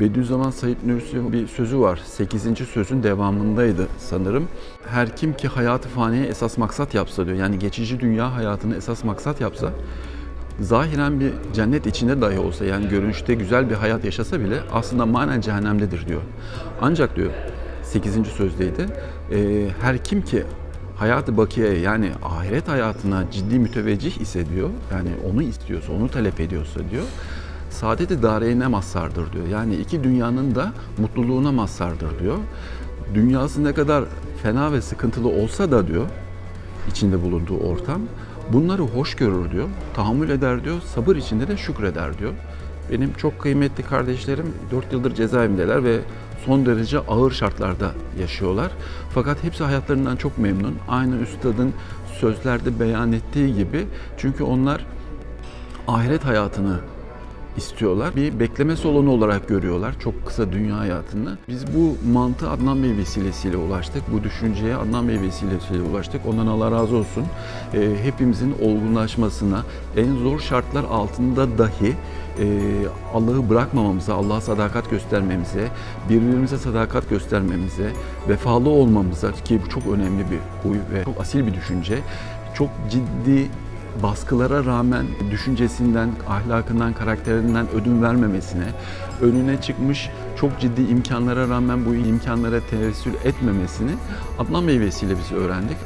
Bediüzzaman Said Nursi'nin bir sözü var. 8. sözün devamındaydı sanırım. Her kim ki hayatı faniye esas maksat yapsa diyor. Yani geçici dünya hayatını esas maksat yapsa zahiren bir cennet içinde dahi olsa yani görünüşte güzel bir hayat yaşasa bile aslında manen cehennemdedir diyor. Ancak diyor 8. sözdeydi. e, her kim ki hayatı bakiye yani ahiret hayatına ciddi müteveccih ise diyor. Yani onu istiyorsa, onu talep ediyorsa diyor. Saadet-i dareyne mazhardır diyor. Yani iki dünyanın da mutluluğuna mazhardır diyor. Dünyası ne kadar fena ve sıkıntılı olsa da diyor, içinde bulunduğu ortam bunları hoş görür diyor, tahammül eder diyor, sabır içinde de şükreder diyor. Benim çok kıymetli kardeşlerim 4 yıldır cezaevindeler ve son derece ağır şartlarda yaşıyorlar. Fakat hepsi hayatlarından çok memnun. Aynı üstadın sözlerde beyan ettiği gibi. Çünkü onlar ahiret hayatını istiyorlar. Bir bekleme salonu olarak görüyorlar çok kısa dünya hayatını. Biz bu mantığı Adnan Bey vesilesiyle ulaştık. Bu düşünceye Adnan Bey vesilesiyle ulaştık. Ondan Allah razı olsun. Ee, hepimizin olgunlaşmasına, en zor şartlar altında dahi e, Allah'ı bırakmamamıza, Allah'a sadakat göstermemize, birbirimize sadakat göstermemize, vefalı olmamıza ki bu çok önemli bir huy ve çok asil bir düşünce. Çok ciddi baskılara rağmen düşüncesinden, ahlakından, karakterinden ödün vermemesine, önüne çıkmış çok ciddi imkanlara rağmen bu imkanlara tevessül etmemesini Adnan Bey vesile biz öğrendik.